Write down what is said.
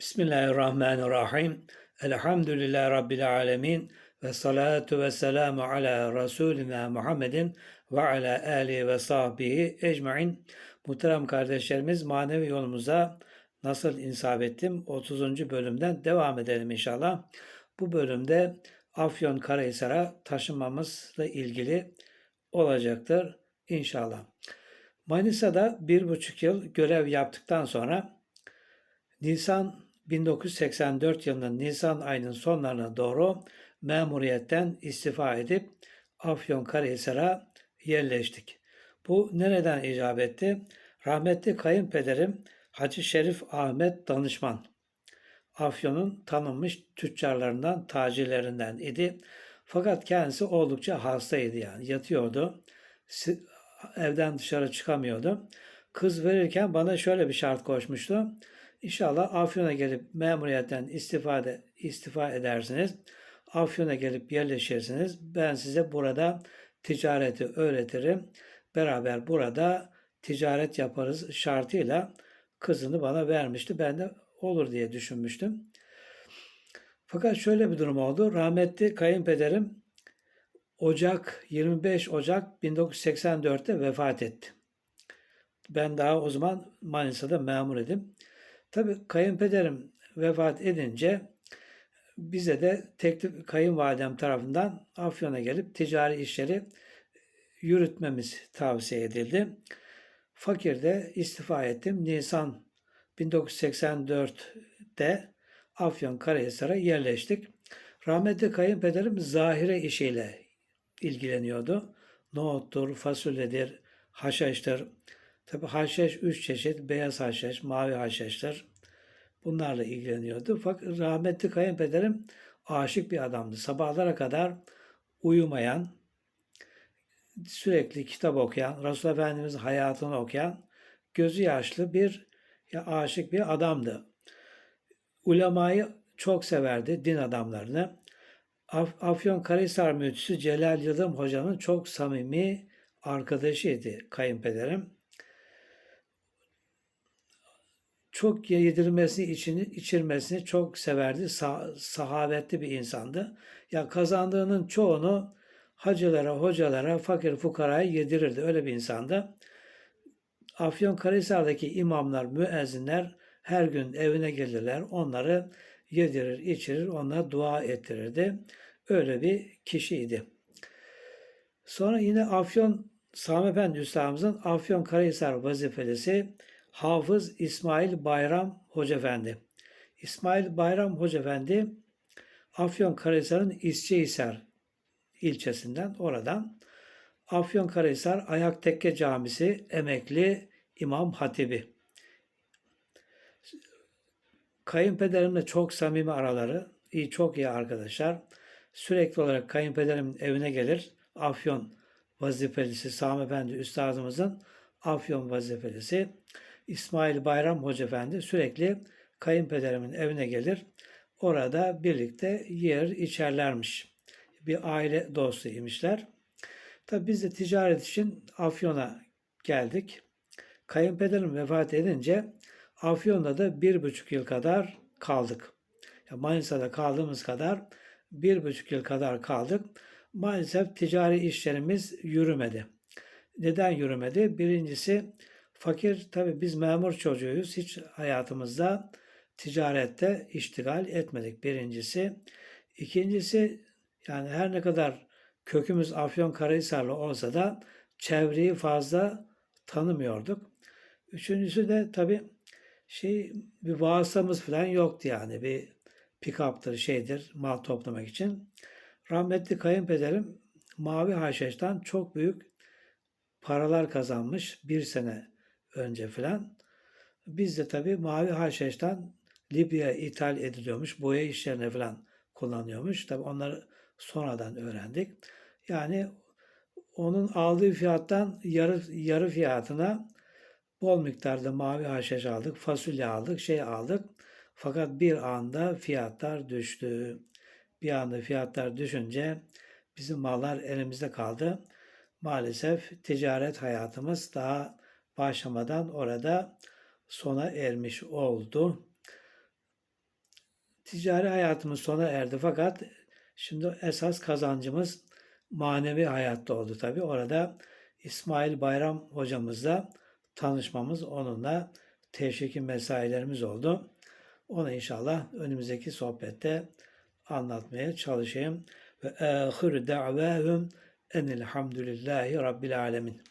Bismillahirrahmanirrahim. Elhamdülillahi Rabbil alemin. Ve salatu ve selamu ala Resulina Muhammedin ve ala alihi ve sahbihi ecmain. Muhterem kardeşlerimiz manevi yolumuza nasıl insaf ettim? 30. bölümden devam edelim inşallah. Bu bölümde Afyon Karahisar'a taşınmamızla ilgili olacaktır inşallah. Manisa'da bir buçuk yıl görev yaptıktan sonra Nisan 1984 yılının Nisan ayının sonlarına doğru memuriyetten istifa edip Afyonkarahisar'a yerleştik. Bu nereden icap etti? Rahmetli kayınpederim Hacı Şerif Ahmet Danışman. Afyon'un tanınmış tüccarlarından, tacirlerinden idi. Fakat kendisi oldukça hastaydı yani. Yatıyordu. Evden dışarı çıkamıyordu. Kız verirken bana şöyle bir şart koşmuştu. İnşallah Afyon'a gelip memuriyetten istifade, istifa edersiniz. Afyon'a gelip yerleşirsiniz. Ben size burada ticareti öğretirim. Beraber burada ticaret yaparız şartıyla kızını bana vermişti. Ben de olur diye düşünmüştüm. Fakat şöyle bir durum oldu. Rahmetli kayınpederim Ocak 25 Ocak 1984'te vefat etti. Ben daha o zaman Manisa'da memur idim. Tabii kayınpederim vefat edince bize de teklif kayınvalidem tarafından Afyon'a gelip ticari işleri yürütmemiz tavsiye edildi. Fakir'de istifa ettim. Nisan 1984'te Afyon Karahisar'a yerleştik. Rahmetli kayınpederim zahire işiyle ilgileniyordu. Nohuttur, fasulyedir, haşhaştır, Tabi haşhaş üç çeşit, beyaz haşhaş, mavi haşhaşlar bunlarla ilgileniyordu. Fakat rahmetli kayınpederim aşık bir adamdı. Sabahlara kadar uyumayan, sürekli kitap okuyan, Resulullah Efendimiz hayatını okuyan, gözü yaşlı bir ya aşık bir adamdı. Ulemayı çok severdi, din adamlarını. Af Afyon Karahisar müftüsü Celal Yıldırım Hoca'nın çok samimi arkadaşıydı kayınpederim. Çok yedirmesini, içini, içirmesini çok severdi. Sah sahabetli bir insandı. Ya kazandığının çoğunu hacılara, hocalara, fakir fukaraya yedirirdi. Öyle bir insandı. Afyon Karahisar'daki imamlar, müezzinler her gün evine gelirler. Onları yedirir, içirir, onlara dua ettirirdi. Öyle bir kişiydi. Sonra yine Afyon Sami Efendi Üstadımızın Afyon Karahisar vazifelisi Hafız İsmail Bayram Hoca Efendi. İsmail Bayram Hoca Efendi Afyonkarahisar'ın İsçehisar ilçesinden oradan Afyonkarahisar Ayak Tekke Camisi emekli İmam Hatibi. Kayınpederimle çok samimi araları, iyi çok iyi arkadaşlar. Sürekli olarak kayınpederimin evine gelir. Afyon vazifelisi Sami Efendi Üstadımızın Afyon vazifelisi. İsmail Bayram Hoca Efendi sürekli kayınpederimin evine gelir. Orada birlikte yer içerlermiş. Bir aile dostuymuşlar. Tabi biz de ticaret için Afyon'a geldik. Kayınpederim vefat edince Afyon'da da bir buçuk yıl kadar kaldık. Ya Manisa'da kaldığımız kadar bir buçuk yıl kadar kaldık. Maalesef ticari işlerimiz yürümedi. Neden yürümedi? Birincisi Fakir tabi biz memur çocuğuyuz. Hiç hayatımızda ticarette iştigal etmedik birincisi. İkincisi yani her ne kadar kökümüz Afyon Karahisarlı olsa da çevreyi fazla tanımıyorduk. Üçüncüsü de tabi şey bir vasıtamız falan yoktu yani bir pick-up'tır şeydir mal toplamak için. Rahmetli kayınpederim Mavi Haşhaş'tan çok büyük paralar kazanmış bir sene önce filan. Biz de tabii mavi haşhaştan Libya'ya ithal ediliyormuş. Boya işlerine falan kullanıyormuş. Tabii onları sonradan öğrendik. Yani onun aldığı fiyattan yarı, yarı fiyatına bol miktarda mavi haşhaş aldık, fasulye aldık, şey aldık. Fakat bir anda fiyatlar düştü. Bir anda fiyatlar düşünce bizim mallar elimizde kaldı. Maalesef ticaret hayatımız daha başlamadan orada sona ermiş oldu. ticari hayatımız sona erdi fakat şimdi esas kazancımız manevi hayatta oldu tabii. Orada İsmail Bayram hocamızla tanışmamız, onunla tevşiki mesailerimiz oldu. Onu inşallah önümüzdeki sohbette anlatmaya çalışayım. Ve ahir da'vahum enilhamdülillahi rabbil alemin.